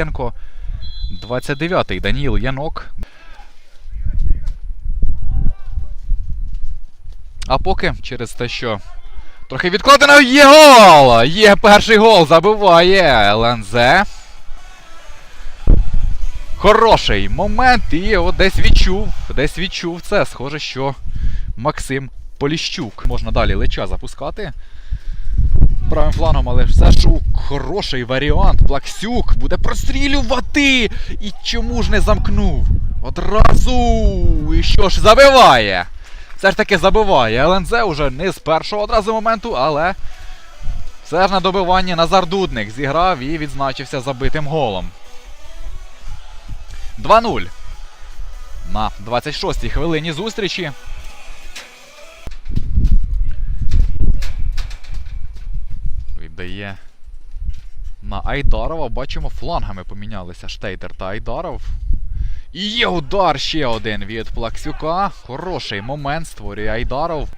Сергієнко. 29-й Даніл Янок. А поки через те, що трохи відкладено є гол! Є перший гол, забиває ЛНЗ. Хороший момент, і от десь відчув, десь відчув це. Схоже, що Максим Поліщук. Можна далі лича запускати правим флангом, але все ж хороший варіант. Плаксюк буде прострілювати! І чому ж не замкнув? Одразу! І що ж, забиває! Все ж таки забиває. ЛНЗ уже не з першого одразу моменту, але все ж на добиванні Назар Дудник зіграв і відзначився забитим голом. 2-0. На 26-й хвилині зустрічі. Віддає на Айдарова. Бачимо, флангами помінялися Штейтер та Айдаров. І є удар ще один від Плаксюка. Хороший момент створює Айдаров.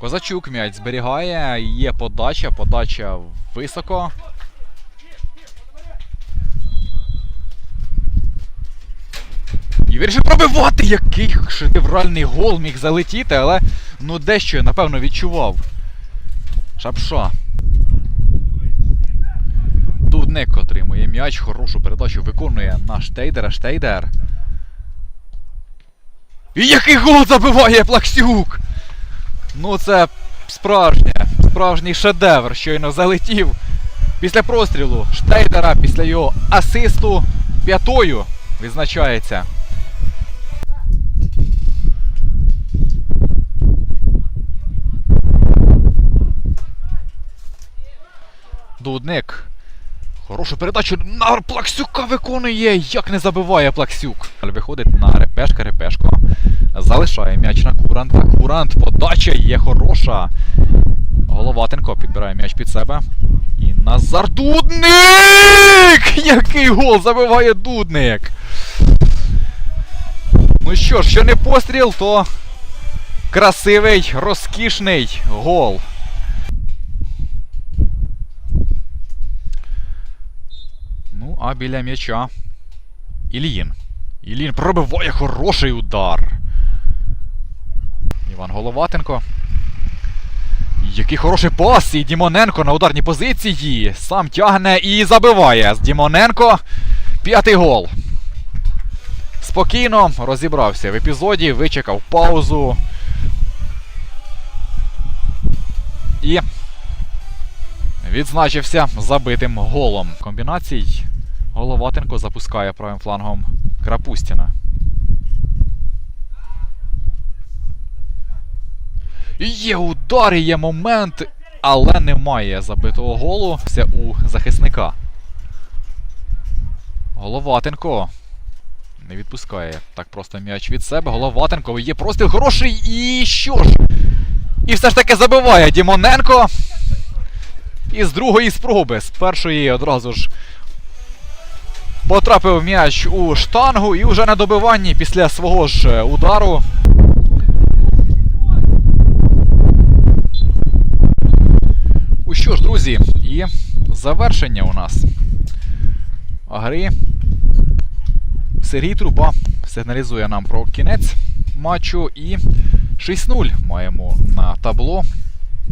Козачук м'яч зберігає. Є подача, подача високо. І вирішив пробивати! Який шедевральний гол міг залетіти, але ну дещо я напевно відчував. Шапша. Дудник отримує м'яч, хорошу передачу виконує на Штейдера. Штейдер. І який гол забиває Плаксюк! Ну це справжнє, справжній шедевр, щойно залетів після прострілу Штейдера, після його асисту п'ятою відзначається. Дудник. Хорошу передачу на Плаксюка виконує. Як не забиває Плаксюк. Виходить на Репешка, Репешко. Залишає м'яч на Куранта. Курант, подача є хороша. Головатенко підбирає м'яч під себе. І Назар Дудник! Який гол забиває Дудник! Ну що ж, що не постріл, то красивий, розкішний гол. А біля м'яча Ільїн. Ільїн пробиває хороший удар. Іван Головатенко. Який хороший пас! І Дімоненко на ударній позиції. Сам тягне і забиває. З Дімоненко. П'ятий гол. Спокійно розібрався в епізоді, вичекав паузу. І відзначився забитим голом. Комбінацій Головатенко запускає правим флангом Крапустіна. Є удар, є момент, але немає забитого голу. Все у захисника. Головатенко. Не відпускає так просто м'яч від себе. Головатенко є простріл хороший. І що ж? І все ж таки забиває Дімоненко. І з другої спроби. З першої одразу ж потрапив м'яч у штангу і вже на добиванні після свого ж е, удару. У що ж, друзі, і завершення у нас гри. Сергій Труба сигналізує нам про кінець матчу і 6-0 маємо на табло.